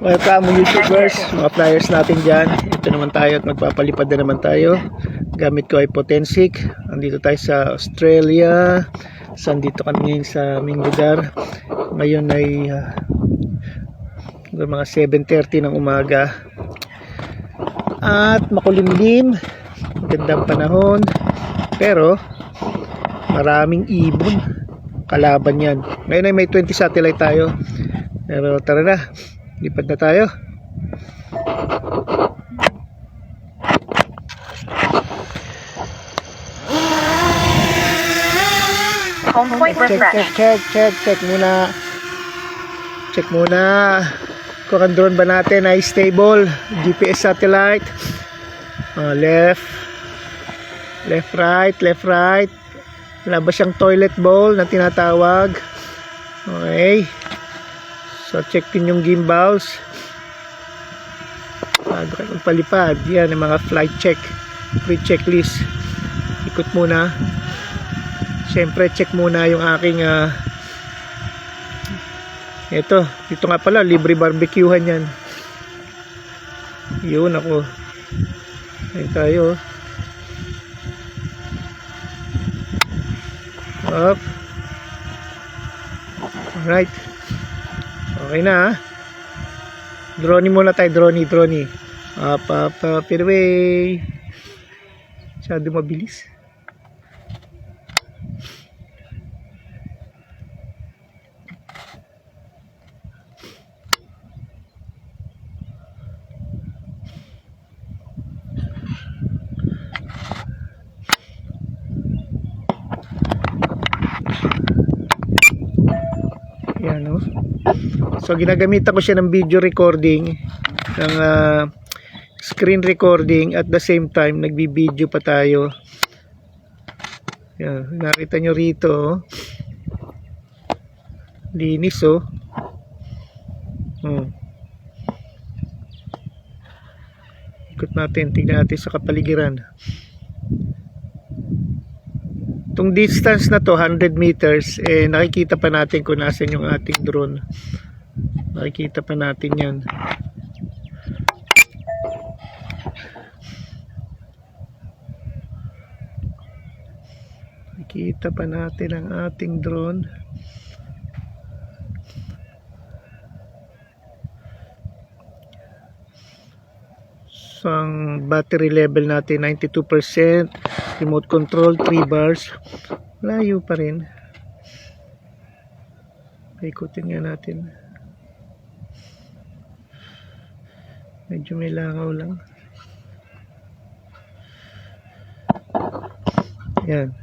Welcome YouTubers, mga flyers natin dyan. Ito naman tayo at magpapalipad na naman tayo. Gamit ko ay Potensic. Andito tayo sa Australia. Saan dito kami ngayon sa aming lugar. Ngayon ay ah, mga 7.30 ng umaga. At makulimlim. Gandang panahon. Pero maraming ibon. Kalaban yan. Ngayon ay may 20 satellite tayo. Pero tara na. Lipad na tayo. Check, check, check, check, check muna. Check muna. Kung ang drone ba natin ay stable. GPS satellite. Ah, left. Left, right, left, right. Wala ba siyang toilet bowl na tinatawag? Okay. So, check din yung gimbals. Bago kayo magpalipad. Yan, yung mga flight check. Free checklist. Ikot muna. Siyempre, check muna yung aking ah ito, dito nga pala, libre barbecuehan yan. Yun ako. Ayun tayo. Up. Alright. Okay na ha. Drone muna tayo, drone, drone. Up, up, up, away. Masyado mabilis. Yan no. So ginagamitan ko siya ng video recording ng ah, screen recording at the same time nagbi-video pa tayo. Yan, nakita nyo rito. oh. Linis oh. Oh. Ikot natin, tignan natin sa kapaligiran. Itong distance na to, 100 meters, eh, nakikita pa natin kung nasan yung ating drone. Nakikita pa natin yan. Nakikita pa natin ang ating drone. Ang battery level natin 92%, remote control 3 bars. Layo pa rin. Paikutin nga natin. Medyo may langaw lang. Yan.